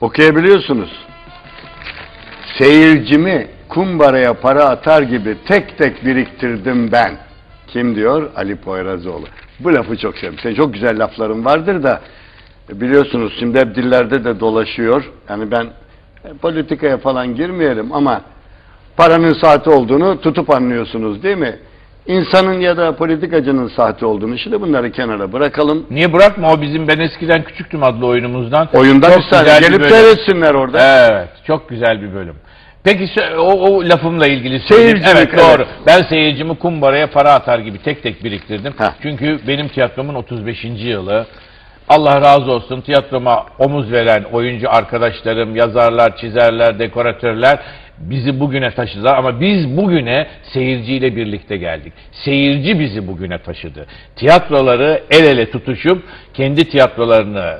Okuyabiliyorsunuz. Seyircimi kumbaraya para atar gibi tek tek biriktirdim ben. Kim diyor? Ali Poyrazoğlu. Bu lafı çok seviyorum. Senin çok güzel lafların vardır da biliyorsunuz şimdi hep dillerde de dolaşıyor. Yani ben e, politikaya falan girmeyelim ama paranın saati olduğunu tutup anlıyorsunuz değil mi? İnsanın ya da politikacının saati olduğunu şimdi bunları kenara bırakalım. Niye bırakma o bizim Ben Eskiden Küçüktüm adlı oyunumuzdan. Oyunda Çok bir saniye güzel bir gelip bölüm. seyretsinler orada. Evet, çok güzel bir bölüm. Peki o, o lafımla ilgili söyleyeyim. Seyircilik, Evet doğru. evet. Ben seyircimi kumbaraya para atar gibi tek tek biriktirdim. Heh. Çünkü benim tiyatromun 35. yılı. Allah razı olsun tiyatroma omuz veren oyuncu arkadaşlarım, yazarlar, çizerler, dekoratörler bizi bugüne taşıdılar ama biz bugüne seyirciyle birlikte geldik. Seyirci bizi bugüne taşıdı. Tiyatroları el ele tutuşup kendi tiyatrolarını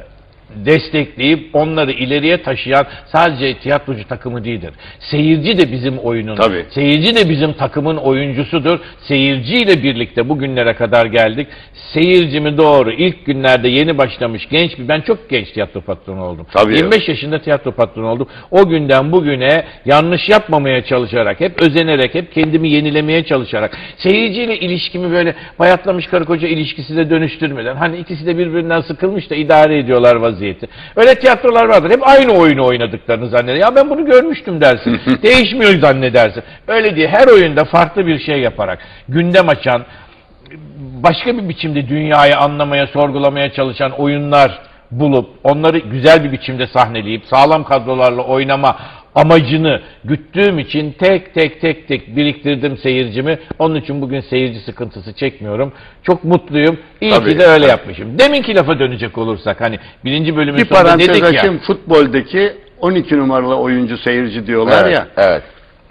destekleyip onları ileriye taşıyan sadece tiyatrocu takımı değildir. Seyirci de bizim oyunun, Tabii. seyirci de bizim takımın oyuncusudur. Seyirciyle birlikte bugünlere kadar geldik. Seyircimi doğru ilk günlerde yeni başlamış genç bir, ben çok genç tiyatro patronu oldum. Tabii. 25 yaşında tiyatro patronu oldum. O günden bugüne yanlış yapmamaya çalışarak, hep özenerek, hep kendimi yenilemeye çalışarak, seyirciyle ilişkimi böyle bayatlamış karı koca ilişkisi de dönüştürmeden, hani ikisi de birbirinden sıkılmış da idare ediyorlar vaziyeti. Öyle tiyatrolar vardır. Hep aynı oyunu oynadıklarını zanneder. Ya ben bunu görmüştüm dersin. Değişmiyor zannedersin. Öyle diye her oyunda farklı bir şey yaparak, gündem açan, başka bir biçimde dünyayı anlamaya, sorgulamaya çalışan oyunlar bulup onları güzel bir biçimde sahneleyip sağlam kadrolarla oynama amacını güttüğüm için tek tek tek tek biriktirdim seyircimi. Onun için bugün seyirci sıkıntısı çekmiyorum. Çok mutluyum. İyi Tabii, ki de öyle tabii. yapmışım. Deminki lafa dönecek olursak hani birinci bölümün Bir sonunda parantez dedik ya. açayım. Futboldaki 12 numaralı oyuncu seyirci diyorlar ya. Evet.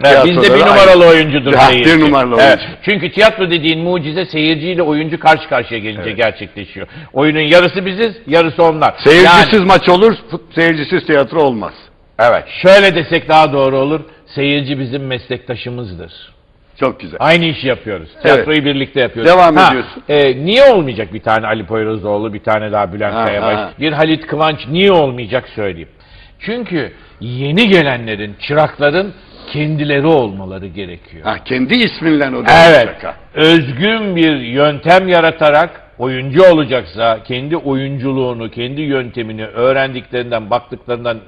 Evet, bizde bir Tiyatroda da numaralı oyuncudur Ha, seyirci. bir numaralı Evet, oyuncu. çünkü tiyatro dediğin mucize seyirciyle oyuncu karşı karşıya gelince gerçekleşiyor. Oyunun yarısı biziz, yarısı onlar. Seyircisiz Yani, maç olur, fut- seyircisiz tiyatro olmaz. Evet, şöyle desek daha doğru olur. Seyirci bizim meslektaşımızdır. Çok güzel. Aynı işi yapıyoruz. Tiyatroyu birlikte yapıyoruz. Devam ediyorsun. e, niye olmayacak bir tane Ali Poyrazoğlu, bir tane daha Bülent Ha, Kayabaş, ha. bir Halit Kıvanç niye olmayacak söyleyeyim. Çünkü yeni gelenlerin, çırakların kendileri olmaları gerekiyor. Ha, kendi isminle o da Evet. ha. Özgün bir yöntem yaratarak oyuncu olacaksa kendi oyunculuğunu, kendi yöntemini öğrendiklerinden, baktıklarından,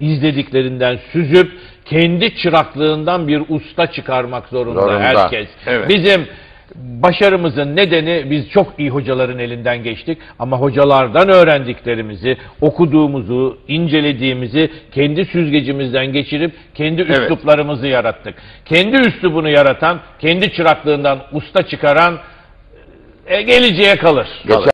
izlediklerinden süzüp kendi çıraklığından bir usta çıkarmak zorunda, Zorunda. herkes. Evet. Bizim başarımızın nedeni biz çok iyi hocaların elinden geçtik ama hocalardan öğrendiklerimizi, okuduğumuzu, incelediğimizi kendi süzgecimizden geçirip kendi Evet. üsluplarımızı yarattık. Kendi üslubunu yaratan, kendi çıraklığından usta çıkaran e, geleceğe kalır. Geçen